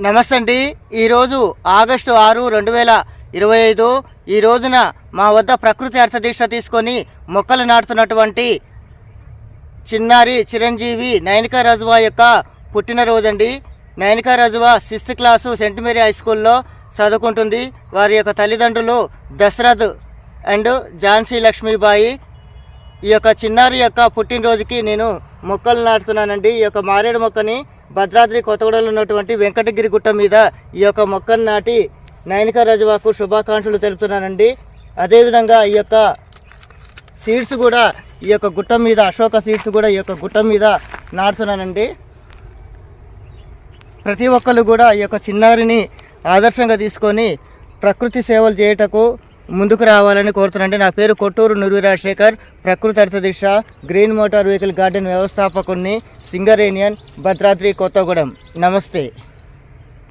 నమస్తే అండి. ఈరోజు ఆగస్టు ఆరు రెండు వేల ఇరవై ఐదు. ఈ రోజున మా వద్ద ప్రకృతి అర్థదీక్ష తీసుకొని మొక్కలు నాటుతున్నటువంటి చిన్నారి చిరంజీవి నయనికా రజువా యొక్క పుట్టినరోజు అండి Nayanika Rajuva sixth class saint Mary high స్కూల్లో చదువుకుంటుంది. వారి యొక్క తల్లిదండ్రులు దశరథ్ అండ్ ఝాన్సీ లక్ష్మీబాయి. ఈ యొక్క చిన్నారి యొక్క పుట్టినరోజుకి నేను మొక్కలు నాటుతున్నానండి. ఈ యొక్క మారేడు మొక్కని భద్రాద్రి కొత్తగూడలో ఉన్నటువంటి వెంకటగిరి గుట్ట మీద ఈ యొక్క మొక్కను నాటి నయనిక రజవాకు శుభాకాంక్షలు తెలుపుతున్నానండి. అదేవిధంగా ఈ యొక్క సీడ్స్ కూడా ఈ యొక్క గుట్ట మీద అశోక సీడ్స్ కూడా ఈ యొక్క గుట్ట మీద నాటుతున్నానండి. ప్రతి ఒక్కరు కూడా ఈ యొక్క చిన్నారిని ఆదర్శంగా తీసుకొని ప్రకృతి సేవలు చేయటకు ముందుకు రావాలని కోరుతున్నాండి నా పేరు కొట్టూరు నురు రాజశేఖర్ ప్రకృతి అర్థ దిశ గ్రీన్ మోటార్ వెహికల్ గార్డెన్ వ్యవస్థాపకుడిని సింగరేనియన్ భద్రాద్రి కొత్తగూడెం. నమస్తే.